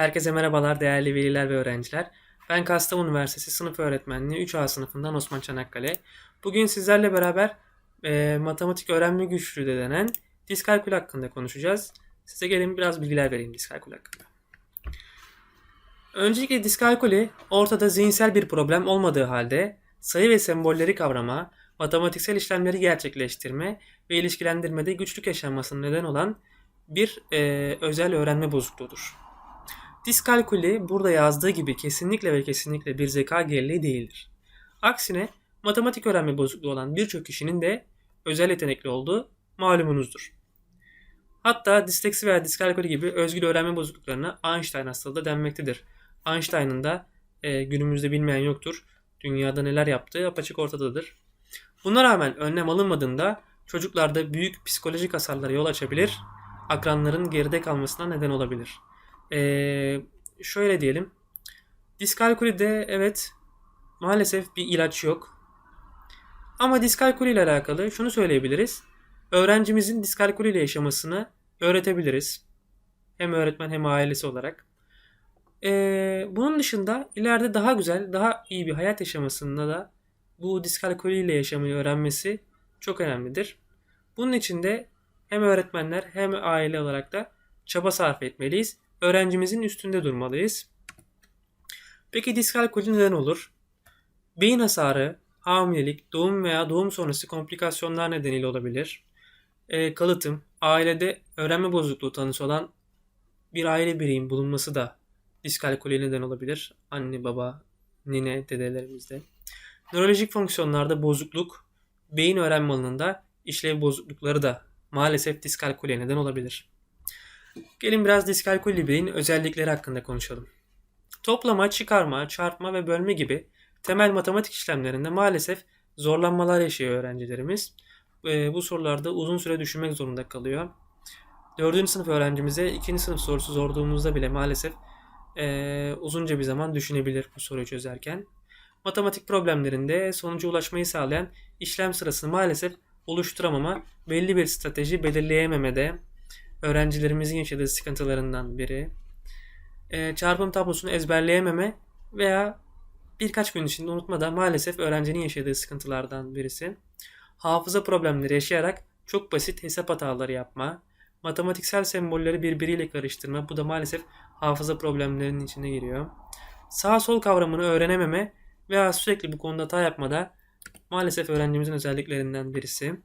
Herkese merhabalar değerli veliler ve öğrenciler. Ben Kastamonu Üniversitesi Sınıf Öğretmenliği 3A sınıfından Osman Çanakkale. Bugün sizlerle beraber e, matematik öğrenme güçlüğü de denen diskalkül hakkında konuşacağız. Size gelin biraz bilgiler vereyim diskalkül hakkında. Öncelikle diskalkülü ortada zihinsel bir problem olmadığı halde sayı ve sembolleri kavrama, matematiksel işlemleri gerçekleştirme ve ilişkilendirmede güçlük yaşanmasına neden olan bir e, özel öğrenme bozukluğudur. Diskalkülü burada yazdığı gibi kesinlikle ve kesinlikle bir zeka geriliği değildir. Aksine matematik öğrenme bozukluğu olan birçok kişinin de özel yetenekli olduğu malumunuzdur. Hatta disleksi veya diskalkülü gibi özgül öğrenme bozukluklarına Einstein hastalığı denmektedir. Einstein'ın da e, günümüzde bilmeyen yoktur. Dünyada neler yaptığı apaçık ortadadır. Buna rağmen önlem alınmadığında çocuklarda büyük psikolojik hasarlara yol açabilir, akranların geride kalmasına neden olabilir. Ee, şöyle diyelim. Diskalkülide evet maalesef bir ilaç yok. Ama diskalkülü ile alakalı şunu söyleyebiliriz. Öğrencimizin diskalkülü ile yaşamasını öğretebiliriz. Hem öğretmen hem ailesi olarak. Ee, bunun dışında ileride daha güzel, daha iyi bir hayat yaşamasında da bu diskalkülü ile yaşamayı öğrenmesi çok önemlidir. Bunun için de hem öğretmenler hem aile olarak da çaba sarf etmeliyiz. Öğrencimizin üstünde durmalıyız. Peki diskalkülü neden olur? Beyin hasarı, hamilelik, doğum veya doğum sonrası komplikasyonlar nedeniyle olabilir. E, kalıtım, ailede öğrenme bozukluğu tanısı olan bir aile bireyin bulunması da diskalkülüye neden olabilir. Anne, baba, nine, dedelerimizde. Nörolojik fonksiyonlarda bozukluk, beyin öğrenme alanında işlev bozuklukları da maalesef diskalkülüye neden olabilir. Gelin biraz diskalkül beyin özellikleri hakkında konuşalım. Toplama, çıkarma, çarpma ve bölme gibi temel matematik işlemlerinde maalesef zorlanmalar yaşıyor öğrencilerimiz. Bu sorularda uzun süre düşünmek zorunda kalıyor. 4. sınıf öğrencimize 2. sınıf sorusu sorduğumuzda bile maalesef e, uzunca bir zaman düşünebilir bu soruyu çözerken. Matematik problemlerinde sonuca ulaşmayı sağlayan işlem sırasını maalesef oluşturamama, belli bir strateji belirleyememede öğrencilerimizin yaşadığı sıkıntılarından biri. E, çarpım tablosunu ezberleyememe veya birkaç gün içinde unutma da maalesef öğrencinin yaşadığı sıkıntılardan birisi. Hafıza problemleri yaşayarak çok basit hesap hataları yapma, matematiksel sembolleri birbiriyle karıştırma bu da maalesef hafıza problemlerinin içine giriyor. Sağ sol kavramını öğrenememe veya sürekli bu konuda hata yapma da maalesef öğrencimizin özelliklerinden birisi.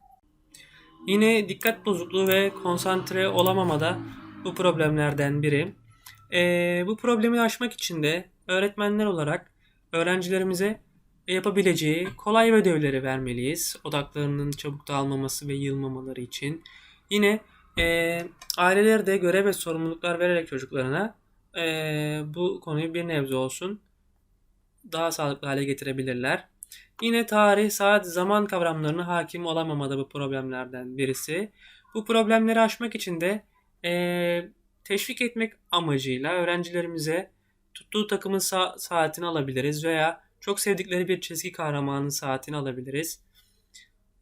Yine dikkat bozukluğu ve konsantre olamama da bu problemlerden biri. Ee, bu problemi aşmak için de öğretmenler olarak öğrencilerimize yapabileceği kolay ödevleri vermeliyiz. Odaklarının çabuk dağılmaması ve yılmamaları için. Yine e, aileler de görev ve sorumluluklar vererek çocuklarına e, bu konuyu bir nebze olsun daha sağlıklı hale getirebilirler. Yine tarih, saat, zaman kavramlarına hakim olamamada bu problemlerden birisi. Bu problemleri aşmak için de e, teşvik etmek amacıyla öğrencilerimize tuttuğu takımın sa- saatini alabiliriz veya çok sevdikleri bir çizgi kahramanın saatini alabiliriz.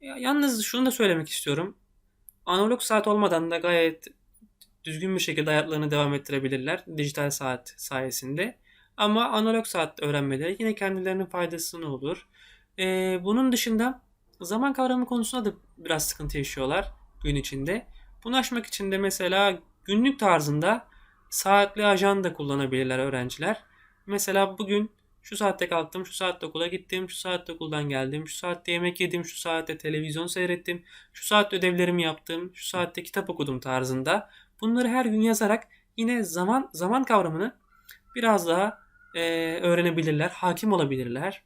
Ya, yalnız şunu da söylemek istiyorum. Analog saat olmadan da gayet düzgün bir şekilde hayatlarını devam ettirebilirler dijital saat sayesinde. Ama analog saat öğrenmeleri yine kendilerinin faydasını olur. Ee, bunun dışında zaman kavramı konusunda da biraz sıkıntı yaşıyorlar gün içinde. Bunu aşmak için de mesela günlük tarzında saatli ajanda kullanabilirler öğrenciler. Mesela bugün şu saatte kalktım, şu saatte okula gittim, şu saatte okuldan geldim, şu saatte yemek yedim, şu saatte televizyon seyrettim, şu saatte ödevlerimi yaptım, şu saatte kitap okudum tarzında. Bunları her gün yazarak yine zaman zaman kavramını biraz daha e, öğrenebilirler, hakim olabilirler.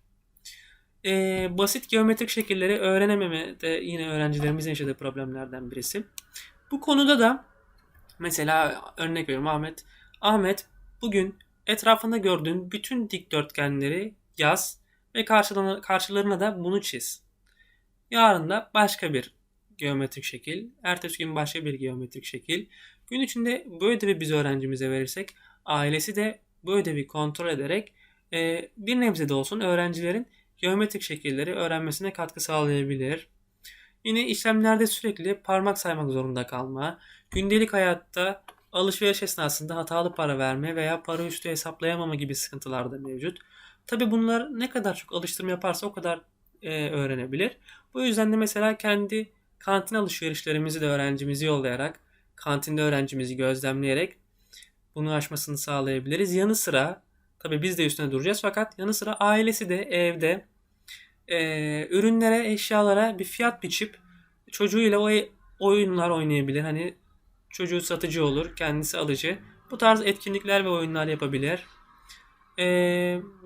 E, basit geometrik şekilleri öğrenememe de yine öğrencilerimizin yaşadığı problemlerden birisi. Bu konuda da mesela örnek veriyorum Ahmet. Ahmet bugün etrafında gördüğün bütün dikdörtgenleri yaz ve karşılarına, karşılarına da bunu çiz. Yarın da başka bir geometrik şekil, ertesi gün başka bir geometrik şekil. Gün içinde bu ödevi biz öğrencimize verirsek ailesi de bu ödevi kontrol ederek e, bir nebze de olsun öğrencilerin geometrik şekilleri öğrenmesine katkı sağlayabilir. Yine işlemlerde sürekli parmak saymak zorunda kalma, gündelik hayatta alışveriş esnasında hatalı para verme veya para üstü hesaplayamama gibi sıkıntılar da mevcut. Tabi bunlar ne kadar çok alıştırma yaparsa o kadar e, öğrenebilir. Bu yüzden de mesela kendi kantin alışverişlerimizi de öğrencimizi yollayarak, kantinde öğrencimizi gözlemleyerek bunu aşmasını sağlayabiliriz. Yanı sıra tabii biz de üstüne duracağız fakat yanı sıra ailesi de evde e, ürünlere, eşyalara bir fiyat biçip çocuğuyla o oyunlar oynayabilir. Hani çocuğu satıcı olur, kendisi alıcı. Bu tarz etkinlikler ve oyunlar yapabilir. E,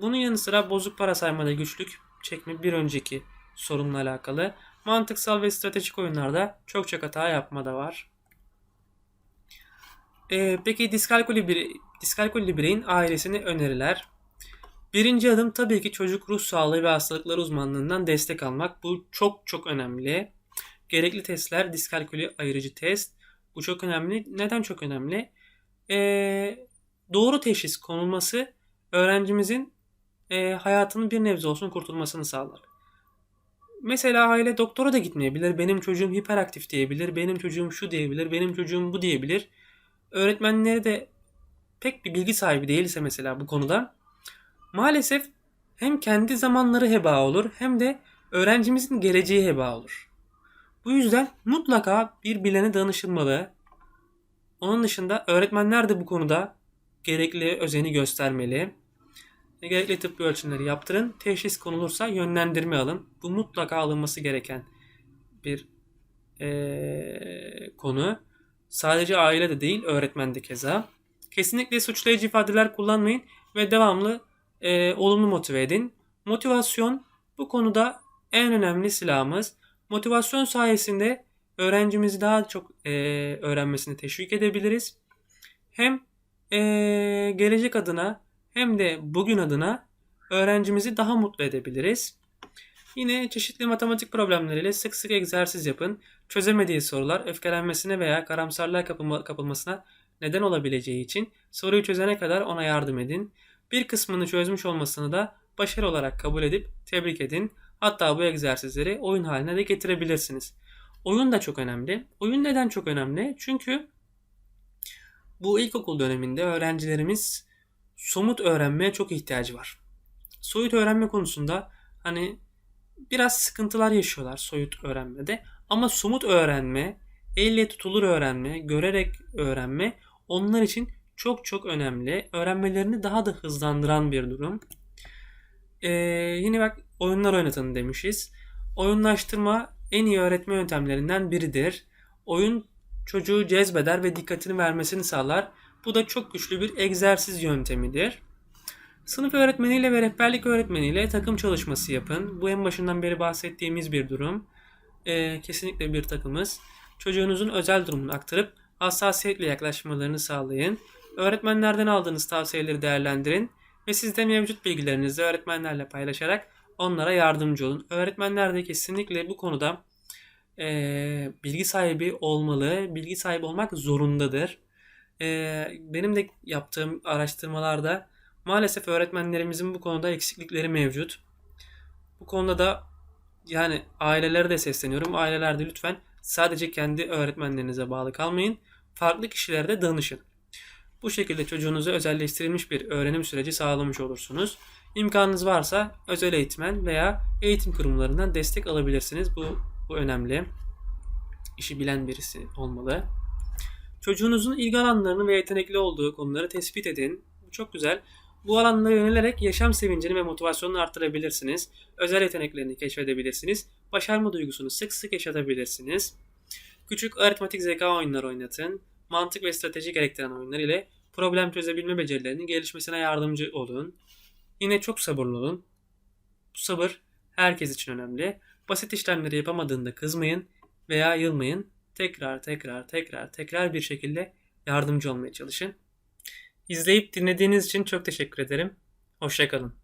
bunun yanı sıra bozuk para saymada güçlük çekme bir önceki sorunla alakalı. Mantıksal ve stratejik oyunlarda çok çok hata yapma da var. Ee, peki diskalkuli, bir, diskalkuli bireyin ailesine öneriler. Birinci adım tabii ki çocuk ruh sağlığı ve hastalıkları uzmanlığından destek almak. Bu çok çok önemli. Gerekli testler diskalkuli ayırıcı test. Bu çok önemli. Neden çok önemli? Ee, doğru teşhis konulması öğrencimizin e, hayatının bir nebze olsun kurtulmasını sağlar. Mesela aile doktora da gitmeyebilir. Benim çocuğum hiperaktif diyebilir. Benim çocuğum şu diyebilir. Benim çocuğum bu diyebilir. Öğretmenleri de pek bir bilgi sahibi değilse mesela bu konuda maalesef hem kendi zamanları heba olur hem de öğrencimizin geleceği heba olur. Bu yüzden mutlaka bir bilene danışılmalı. Onun dışında öğretmenler de bu konuda gerekli özeni göstermeli. Gerekli tıbbi ölçümleri yaptırın. Teşhis konulursa yönlendirme alın. Bu mutlaka alınması gereken bir ee, konu. Sadece aile de değil, öğretmen de keza. Kesinlikle suçlayıcı ifadeler kullanmayın ve devamlı e, olumlu motive edin. Motivasyon bu konuda en önemli silahımız. Motivasyon sayesinde öğrencimizi daha çok e, öğrenmesini teşvik edebiliriz. Hem e, gelecek adına hem de bugün adına öğrencimizi daha mutlu edebiliriz. Yine çeşitli matematik problemleriyle sık sık egzersiz yapın. Çözemediği sorular öfkelenmesine veya karamsarlığa kapılma, kapılmasına neden olabileceği için soruyu çözene kadar ona yardım edin. Bir kısmını çözmüş olmasını da başarı olarak kabul edip tebrik edin. Hatta bu egzersizleri oyun haline de getirebilirsiniz. Oyun da çok önemli. Oyun neden çok önemli? Çünkü bu ilkokul döneminde öğrencilerimiz somut öğrenmeye çok ihtiyacı var. Soyut öğrenme konusunda hani biraz sıkıntılar yaşıyorlar soyut öğrenmede. Ama somut öğrenme, elle tutulur öğrenme, görerek öğrenme onlar için çok çok önemli. Öğrenmelerini daha da hızlandıran bir durum. Ee, yine bak oyunlar oynatın demişiz. Oyunlaştırma en iyi öğretme yöntemlerinden biridir. Oyun çocuğu cezbeder ve dikkatini vermesini sağlar. Bu da çok güçlü bir egzersiz yöntemidir. Sınıf öğretmeniyle ve rehberlik öğretmeniyle takım çalışması yapın. Bu en başından beri bahsettiğimiz bir durum. Ee, kesinlikle bir takımız. Çocuğunuzun özel durumunu aktarıp hassasiyetle yaklaşmalarını sağlayın. Öğretmenlerden aldığınız tavsiyeleri değerlendirin ve sizde mevcut bilgilerinizi öğretmenlerle paylaşarak onlara yardımcı olun. Öğretmenler de kesinlikle bu konuda e, bilgi sahibi olmalı, bilgi sahibi olmak zorundadır. E, benim de yaptığım araştırmalarda maalesef öğretmenlerimizin bu konuda eksiklikleri mevcut. Bu konuda da yani ailelere de sesleniyorum. Aileler de lütfen sadece kendi öğretmenlerinize bağlı kalmayın. Farklı kişilere de danışın. Bu şekilde çocuğunuza özelleştirilmiş bir öğrenim süreci sağlamış olursunuz. İmkanınız varsa özel eğitmen veya eğitim kurumlarından destek alabilirsiniz. Bu, bu önemli. İşi bilen birisi olmalı. Çocuğunuzun ilgi alanlarını ve yetenekli olduğu konuları tespit edin. Bu çok güzel. Bu alanlara yönelerek yaşam sevincini ve motivasyonunu arttırabilirsiniz. Özel yeteneklerini keşfedebilirsiniz. Başarma duygusunu sık sık yaşatabilirsiniz. Küçük aritmatik zeka oyunları oynatın. Mantık ve strateji gerektiren oyunlar ile problem çözebilme becerilerinin gelişmesine yardımcı olun. Yine çok sabırlı olun. Bu sabır herkes için önemli. Basit işlemleri yapamadığında kızmayın veya yılmayın. Tekrar tekrar tekrar tekrar bir şekilde yardımcı olmaya çalışın. İzleyip dinlediğiniz için çok teşekkür ederim. Hoşçakalın.